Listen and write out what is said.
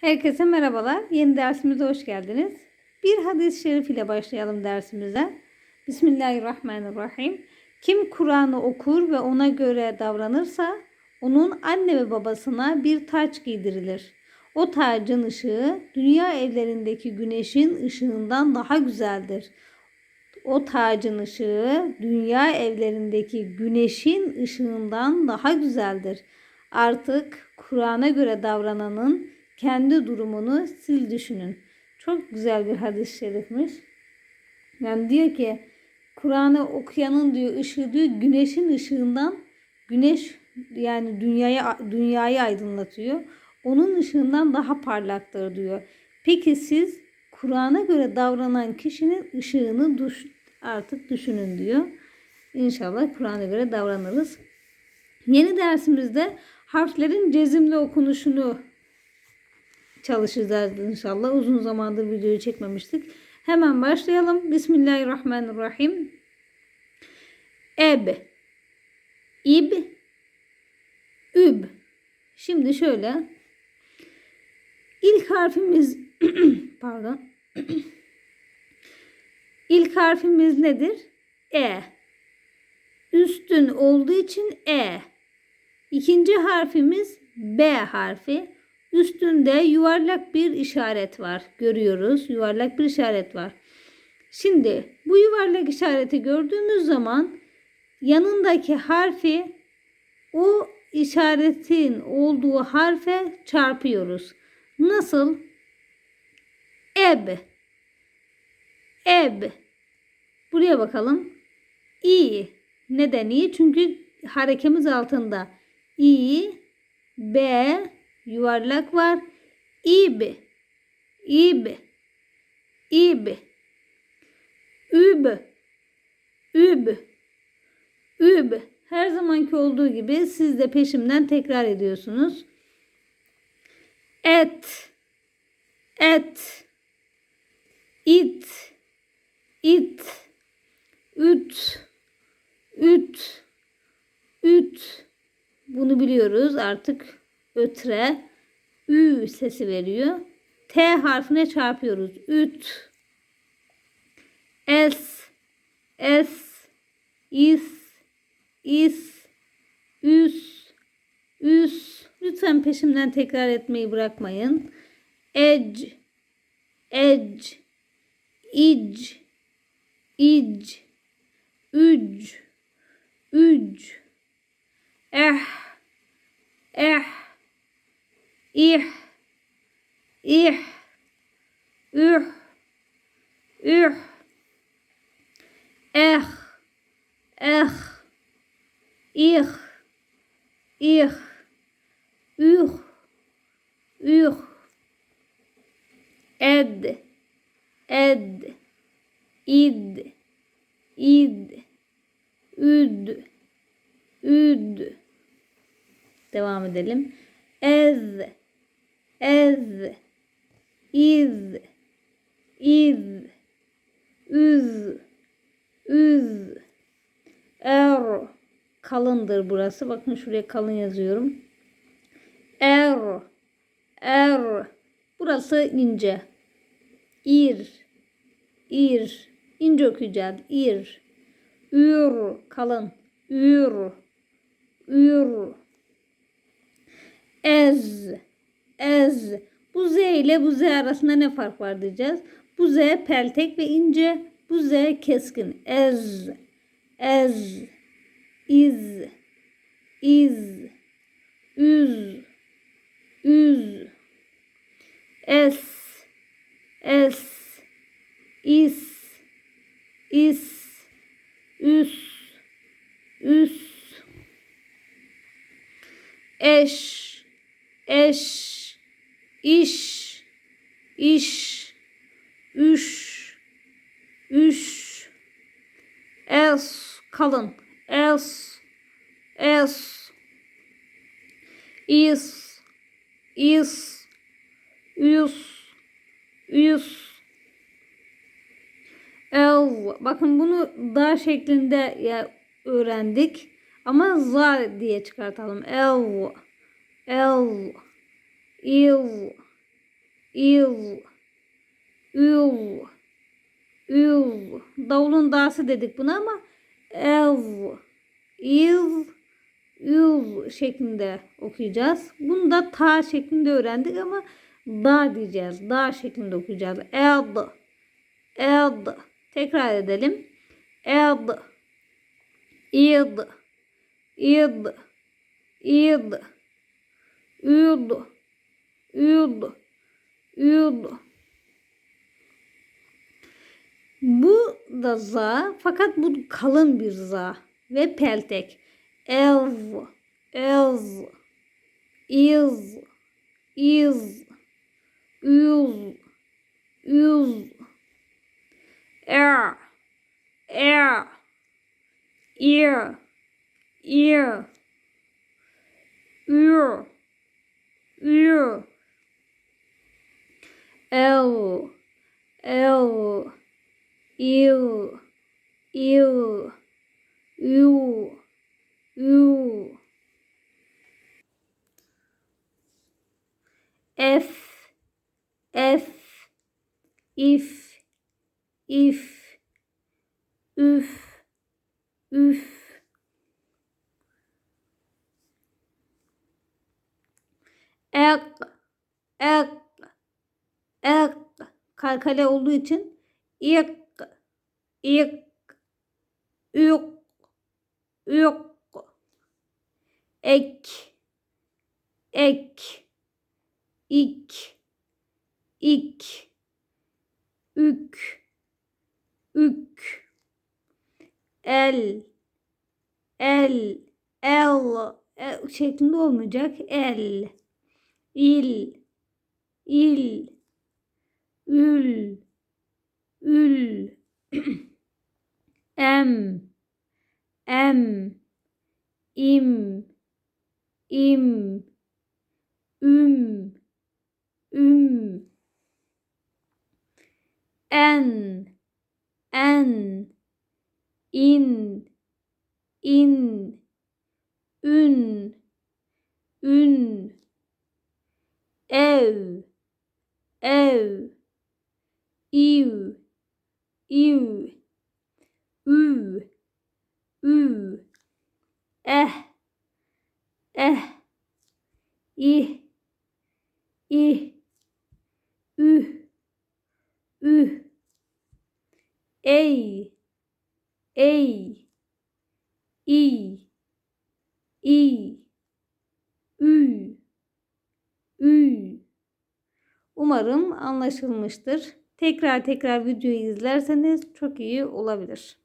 Herkese merhabalar. Yeni dersimize hoş geldiniz. Bir hadis-i şerif ile başlayalım dersimize. Bismillahirrahmanirrahim. Kim Kur'an'ı okur ve ona göre davranırsa onun anne ve babasına bir taç giydirilir. O tacın ışığı dünya evlerindeki güneşin ışığından daha güzeldir. O tacın ışığı dünya evlerindeki güneşin ışığından daha güzeldir. Artık Kur'an'a göre davrananın kendi durumunu sil düşünün. Çok güzel bir hadis-i şerifmiş. Yani diyor ki Kur'an'ı okuyanın diyor ışığı diyor güneşin ışığından güneş yani dünyayı dünyayı aydınlatıyor. Onun ışığından daha parlaktır diyor. Peki siz Kur'an'a göre davranan kişinin ışığını düş, artık düşünün diyor. İnşallah Kur'an'a göre davranırız. Yeni dersimizde harflerin cezimli okunuşunu çalışacağız inşallah. Uzun zamandır videoyu çekmemiştik. Hemen başlayalım. Bismillahirrahmanirrahim. Eb, ib, üb. Şimdi şöyle. İlk harfimiz pardon. İlk harfimiz nedir? E. Üstün olduğu için E. İkinci harfimiz B harfi. Üstünde yuvarlak bir işaret var. Görüyoruz. Yuvarlak bir işaret var. Şimdi bu yuvarlak işareti gördüğümüz zaman yanındaki harfi o işaretin olduğu harfe çarpıyoruz. Nasıl? Eb. Eb. Buraya bakalım. İ. Neden iyi? Çünkü harekemiz altında. İ, B, yuvarlak var. İb, İb, İb, Üb, Üb, Üb. Her zamanki olduğu gibi siz de peşimden tekrar ediyorsunuz. Et, et, it, it, üt, üt, üt. Bunu biliyoruz. Artık ötre ü sesi veriyor. T harfine çarpıyoruz. Üt. Es. Es. is, is, üs, üs. Lütfen peşimden tekrar etmeyi bırakmayın. Ec, ec, ic, ic, üc, üc, eh, eh, ih, ih, üh, üh, eh, eh, ih, ih, üh, üh, ed, ed, id, id, üd, üd. Devam edelim. Ez, ez, iz, iz, üz, üz, er. Kalındır burası. Bakın şuraya kalın yazıyorum. Er, er. Burası ince. İr, ir. İnce okuyacağız. İr. Ür, kalın. Ür, ür. Ez, ez. Bu Z ile bu Z arasında ne fark var diyeceğiz. Bu Z peltek ve ince. Bu Z keskin. Ez, ez, iz, iz, üz, üz, es, es, is, is, üs, üs, eş, eş, iş, iş, üş, üş, es, kalın, es, es, is, is, üs, üs, el. Bakın bunu da şeklinde ya öğrendik. Ama za diye çıkartalım. El, el, il, il, ül, ül. Davulun dağısı dedik buna ama ev, il, ül şeklinde okuyacağız. Bunu da ta şeklinde öğrendik ama da diyeceğiz. Da şeklinde okuyacağız. Ed, ed. Tekrar edelim. Ed, id, id, id, üd, üd, üd. Bu da za fakat bu kalın bir za ve peltek. Ev, ev, iz, iz, üz, üz, er, er, ear, ear, ür, ür, el, el, il, il, ü, ü. F, F, if, if, üf, üf. Ek, ek, ek. Kalkale olduğu için ik, ik, ük, ük. Ek, ek, ik, ik, ük, ük. El, el, el, el şeklinde olmayacak. El, il, il, ül, ül, am am im im um um an an in in un un ev ev. Ew ew ü, ü, eh, eh, ih, ih, üh, üh, ey, ey, i, i, ü, ü. Umarım anlaşılmıştır. Tekrar tekrar videoyu izlerseniz çok iyi olabilir.